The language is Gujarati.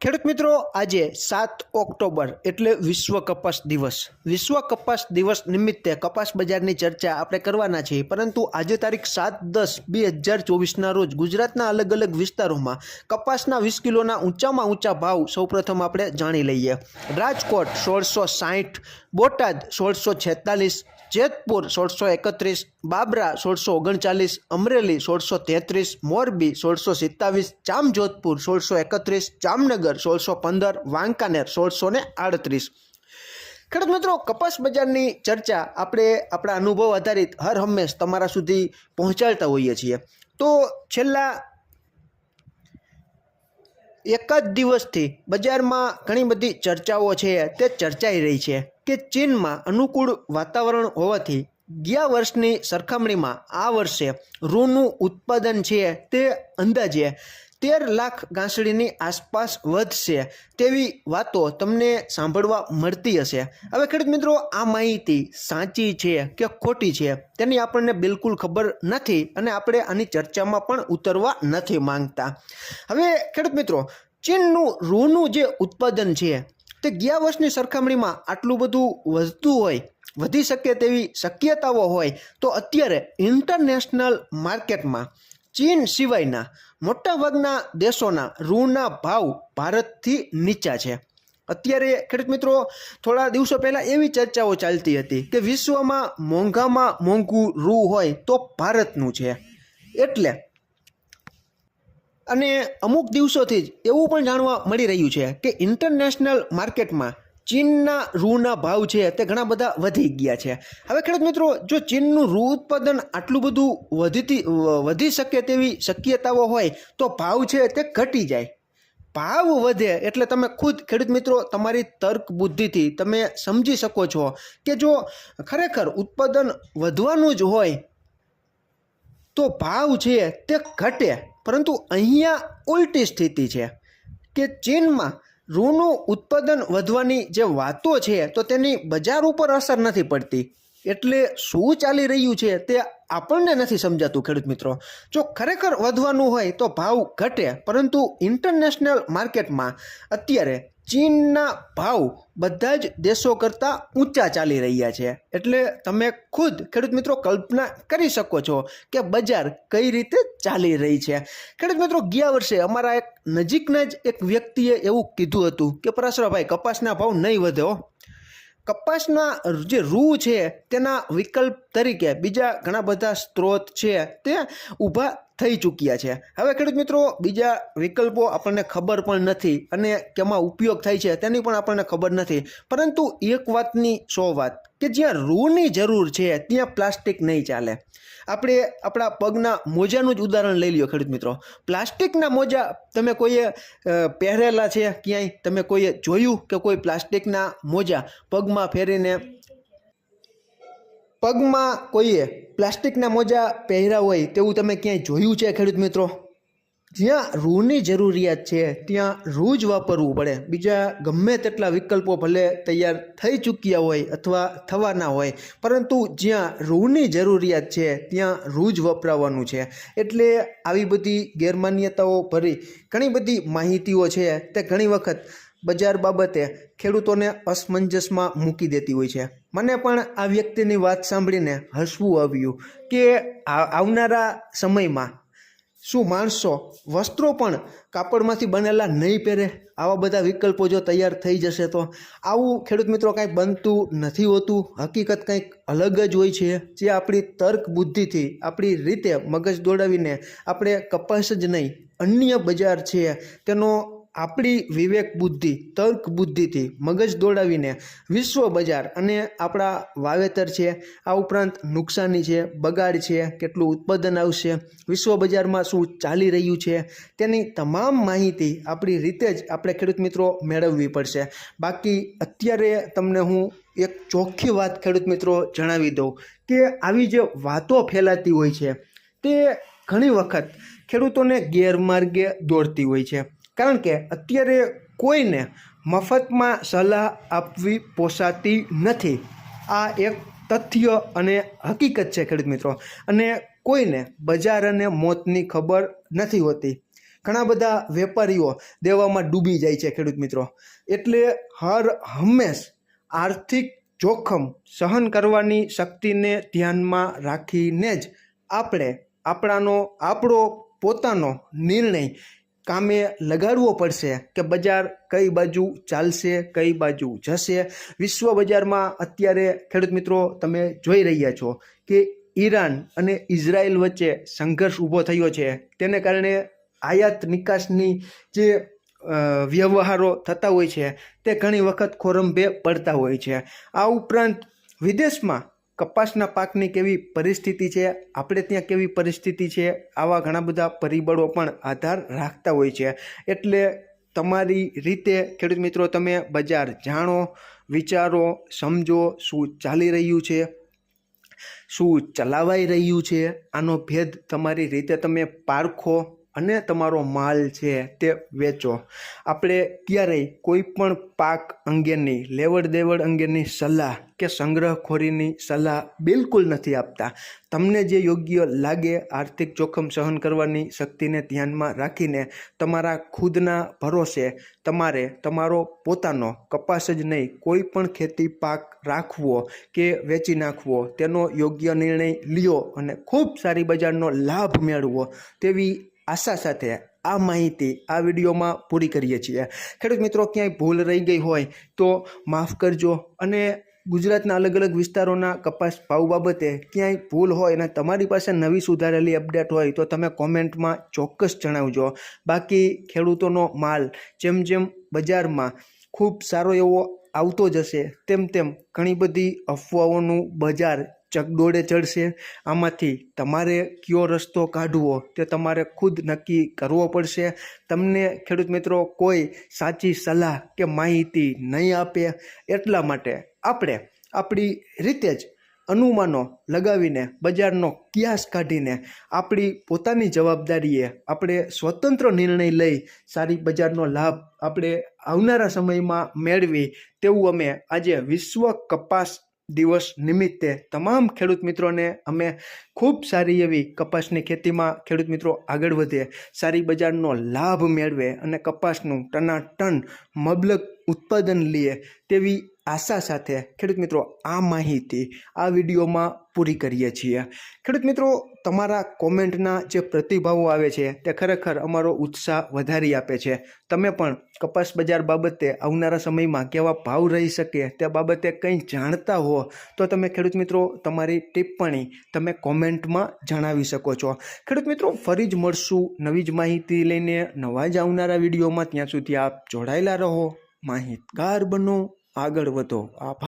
ખેડૂત મિત્રો, આજે સાત ઓક્ટોબર એટલે વિશ્વ કપાસ દિવસ. વિશ્વ કપાસ દિવસ નિમિત્તે કપાસ બજારની ચર્ચા આપણે કરવાના છીએ, પરંતુ આજે તારીખ સાત દસ બે હજાર ચોવીસના રોજ ગુજરાતના અલગ અલગ વિસ્તારોમાં કપાસના વીસ કિલોના ઊંચામાં ઊંચા ભાવ સૌપ્રથમ આપણે જાણી લઈએ. રાજકોટ સોળસો સાઠ, બોટાદ સોળસો છેતાલીસ જેતપુર સોળસો એકત્રીસ, બાબરા સોળસો ઓગણચાલીસ, અમરેલી સોળસો તેત્રીસ, મોરબી સોળસો સિત્તાવીસ, જામજોધપુર સોળસો એકત્રીસ, જામનગર સોળસો પંદર, વાંકાનેર સોળસો ને આડત્રીસ. ખેડૂત મિત્રો, કપાસ બજારની ચર્ચા આપણે આપણા અનુભવ આધારિત હર હંમેશ તમારા સુધી પહોંચાડતા હોઈએ છીએ. તો છેલ્લા એક જ દિવસથી બજારમાં ઘણી બધી ચર્ચાઓ છે, તે ચર્ચાઈ રહી છે. કે ચીનમાં અનુકૂળ વાતાવરણ હોવાથી ગયા વર્ષની સરખામણીમાં આ વર્ષે રૂનું ઉત્પાદન છે તે અંદાજે તેર લાખ ગાંસડીની આસપાસ વધશે તેવી વાતો તમને સાંભળવા મળતી હશે. હવે ખેડૂત મિત્રો, આ માહિતી સાચી છે કે ખોટી છે તેની આપણને બિલકુલ ખબર નથી અને આપણે આની ચર્ચામાં પણ ઉતરવા નથી માંગતા. હવે ખેડૂત મિત્રો, ચીનનું રૂનું જે ઉત્પાદન છે તે ગયા વર્ષની સરખામણીમાં આટલું બધું વધતું હોય, વધી શકે તેવી શક્યતાઓ હોય, તો અત્યારે ઇન્ટરનેશનલ માર્કેટમાં ચીન સિવાયના મોટાભાગના દેશોના રૂના ભાવ ભારતથી નીચા છે. અત્યારે ખેડૂત મિત્રો, થોડા દિવસો પહેલાં એવી ચર્ચાઓ ચાલતી હતી કે વિશ્વમાં મોંઘામાં મોંઘું રૂ હોય તો ભારતનું છે. એટલે અને અમુક દિવસોથી જ એવું પણ જાણવા મળી રહ્યું છે કે ઇન્ટરનેશનલ માર્કેટમાં ચીનના રૂના ભાવ છે તે ઘણા બધા વધી ગયા છે. હવે ખેડૂત મિત્રો, જો ચીનનું રૂ ઉત્પાદન આટલું બધું વધતી, વધી શકે તેવી શક્યતાઓ હોય, તો ભાવ છે તે ઘટી જાય. ભાવ વધે એટલે તમે ખુદ ખેડૂત મિત્રો, તમારી તર્ક બુદ્ધિથી તમે સમજી શકો છો કે જો ખરેખર ઉત્પાદન વધવાનું જ હોય, તો ભાવ છે તે ઘટે. પરંતુ અહીંયા ઉલટી સ્થિતિ છે કે ચીનમાં રૂનું ઉત્પાદન વધવાની જે વાતો છે, તો તેની બજાર ઉપર અસર નથી પડતી. એટલે શું ચાલી રહ્યું છે તે આપણને નથી સમજાતું, ખેડૂત મિત્રો. જો ખરેખર વધવાનું હોય તો ભાવ ઘટે, પરંતુ ઇન્ટરનેશનલ માર્કેટમાં અત્યારે ચીનના ભાવ બધા જ દેશો કરતાં ઊંચા ચાલી રહ્યા છે. એટલે તમે ખુદ, ખેડૂત મિત્રો, કલ્પના કરી શકો છો કે બજાર કઈ રીતે ચાલી રહી છે. ખેડૂત મિત્રો, ગયા વર્ષે અમારા એક નજીકના જ એક વ્યક્તિએ એવું કીધું હતું કે, પરાશરાભાઈ, કપાસના ભાવ નહીં વધે કપાસના જે રૂ છે તેના વિકલ્પ તરીકે બીજા ઘણા બધા સ્ત્રોત છે તે ઊભા થઈ ચૂક્યા છે. હવે ખેડૂત મિત્રો, બીજા વિકલ્પો આપણને ખબર પણ નથી અને કેમાં ઉપયોગ થાય છે તેની પણ આપણને ખબર નથી. પરંતુ એક વાતની સો વાત, કે જ્યાં રૂની જરૂર છે, ત્યાં પ્લાસ્ટિક નહીં ચાલે. આપણે આપણા પગના મોજાનું જ ઉદાહરણ લઈ લ્યો ખેડૂત મિત્રો. પ્લાસ્ટિકના મોજા તમે કોઈએ પહેરેલા છે ક્યાંય? તમે કોઈએ જોયું કે કોઈ પ્લાસ્ટિકના મોજા પગમાં ફેરીને પગમાં કોઈએ પ્લાસ્ટિકના મોજા પહેર્યા હોય તેવું તમે ક્યાંય જોયું છે ખેડૂત મિત્રો? જ્યાં રૂની જરૂરિયાત છે, ત્યાં રૂ જ વાપરવું પડે. બીજા ગમે તેટલા વિકલ્પો ભલે તૈયાર થઈ ચૂક્યા હોય અથવા થવાના હોય, પરંતુ જ્યાં રૂની જરૂરિયાત છે, ત્યાં રૂ જ વપરાવાનું છે. એટલે આવી બધી ગેરમાન્યતાઓ ભરી ઘણી બધી માહિતીઓ છે તે ઘણી વખત બજાર બાબતે ખેડૂતોને અસમંજસમાં મૂકી દેતી હોય છે. મને પણ આ વ્યક્તિની વાત સાંભળીને હસવું આવ્યું કે આવનારા સમયમાં શું માણસો વસ્ત્રો પણ કાપડમાંથી બનેલા નહીં પહેરે? આવા બધા વિકલ્પો જો તૈયાર થઈ જશે તો આવું ખેડૂત મિત્રો કાંઈ બનતું નથી હોતું. હકીકત કંઈક અલગ જ હોય છે. જે આપણી તર્ક બુદ્ધિથી, આપણી રીતે મગજ દોડાવીને આપણે કપાસ જ નહીં, અન્ય બજાર છે. તેનો આપણી વિવેક બુદ્ધિ, તર્ક બુદ્ધિથી મગજ દોડાવીને વિશ્વ બજાર અને આપણા વાવેતર છે, આ ઉપરાંત નુકસાની છે, બગાડ છે, કેટલું ઉત્પાદન આવશે, વિશ્વ બજારમાં શું ચાલી રહ્યું છે, તેની તમામ માહિતી આપણી રીતે જ આપણે ખેડૂત મિત્રો મેળવવી પડશે. બાકી અત્યારે તમને હું એક ચોખ્ખી વાત ખેડૂત મિત્રો જણાવી દઉં કે આવી જે વાતો ફેલાતી હોય છે, તે ઘણી વખત ખેડૂતોને ગેરમાર્ગે દોડતી હોય છે. કારણ કે અત્યારે કોઈને મફતમાં સલાહ આપવી પોસાતી નથી. આ એક તથ્ય અને હકીકત છે, ખેડૂત મિત્રો. અને કોઈને બજાર અને મોતની ખબર નથી હોતી. ઘણા બધા વેપારીઓ દેવામાં ડૂબી જાય છે, ખેડૂત મિત્રો. એટલે હર હંમેશ આર્થિક જોખમ સહન કરવાની શક્તિને ધ્યાનમાં રાખીને જ આપણે આપણાનો, આપણો પોતાનો નિર્ણય કામે લગાડવો પડશે કે બજાર કઈ બાજુ ચાલશે, કઈ બાજુ જશે. વિશ્વ બજારમાં અત્યારે ખેડૂત મિત્રો તમે જોઈ રહ્યા છો કે ઈરાન અને ઇઝરાયલ વચ્ચે સંઘર્ષ ઊભો થયો છે. તેને કારણે આયાત નિકાસની જે વ્યવહારો થતા હોય છે, તે ઘણી વખત ખોરંભે પડતા હોય છે. આ ઉપરાંત વિદેશમાં કપાસના પાકની કેવી પરિસ્થિતિ છે, આપણે ત્યાં કેવી પરિસ્થિતિ છે, આવા ઘણા બધા પરિબળો પણ આધાર રાખતા હોય છે. એટલે તમારી રીતે, ખેડૂત મિત્રો, તમે બજાર જાણો, વિચારો, સમજો, શું ચાલી રહ્યું છે, શું ચલાવાઈ રહ્યું છે, આનો ભેદ તમારી રીતે તમે પારખો. અને તમારો માલ છે તે વેચો. આપણે ક્યારેય કોઈ પણ પાક અંગેની લેવડ દેવડ અંગેની સલાહ કે સંગ્રહખોરીની સલાહ બિલકુલ નથી આપતા. તમને જે યોગ્ય લાગે આર્થિક જોખમ સહન કરવાની શક્તિને ધ્યાનમાં રાખીને તમારા ખુદના ભરોસે તમારે તમારો પોતાનો કપાસ જ નહીં કોઈ પણ ખેતી પાક રાખવો કે વેચી નાખવો, તેનો યોગ્ય નિર્ણય લ્યો અને ખૂબ સારી બજારનો લાભ મેળવો. તેવી આશા સાથે આ માહિતી આ વિડીયોમાં પૂરી કરીએ છીએ. ખેડૂત મિત્રો, ક્યાંય ભૂલ રહી ગઈ હોય તો માફ કરજો અને ગુજરાતના અલગ અલગ વિસ્તારોના કપાસ ભાવ બાબતે ક્યાંય ભૂલ હોય અને તમારી પાસે નવી સુધારેલી અપડેટ હોય તો તમે કોમેન્ટમાં ચોક્કસ જણાવજો. બાકી ખેડૂતોનો માલ જેમ જેમ બજારમાં ખૂબ સારો એવો આવતો જશે, તેમ તેમ ઘણી બધી અફવાઓનું બજાર ચકડોળે ચડશે. આમાંથી તમારે કયો રસ્તો કાઢવો તે તમારે ખુદ નક્કી કરવો પડશે. તમને ખેડૂત મિત્રો કોઈ સાચી સલાહ કે માહિતી નહીં આપે એટલા માટે આપણે આપણી રીતે જ અનુમાનો લગાવીને બજારનો ક્યાસ કાઢીને આપણી પોતાની જવાબદારીએ આપણે સ્વતંત્ર નિર્ણય લઈ સારી બજારનો લાભ આપણે આવનારા સમયમાં મેળવી તેવું અમે આજે વિશ્વ કપાસ દિવસ નિમિત્તે તમામ ખેડૂત મિત્રોને અમે ખૂબ સારી એવી કપાસની ખેતીમાં ખેડૂત મિત્રો આગળ વધે, સારી બજારનો લાભ મેળવે અને કપાસનું ટનાટન મબલક ઉત્પાદન લે તેવી આશા સાથે ખેડૂત મિત્રો આ માહિતી આ વિડીયોમાં પૂરી કરીએ છીએ. ખેડૂત મિત્રો, તમારા કોમેન્ટના જે પ્રતિભાવો આવે છે તે ખરેખર અમારો ઉત્સાહ વધારી આપે છે. તમે પણ કપાસ બજાર બાબતે આવનારા સમયમાં કેવા ભાવ રહી શકે તે બાબતે કંઈ જાણતા હો તો તમે ખેડૂત મિત્રો તમારી ટિપ્પણી તમે કોમેન્ટમાં જણાવી શકો છો. ખેડૂત મિત્રો, ફરી જ મળશું નવી જ માહિતી લઈને નવા જ આવનારા વિડીયોમાં. ત્યાં સુધી આપ જોડાયેલા રહો. માહિતગાર બનો આગળ વધો. આભાર.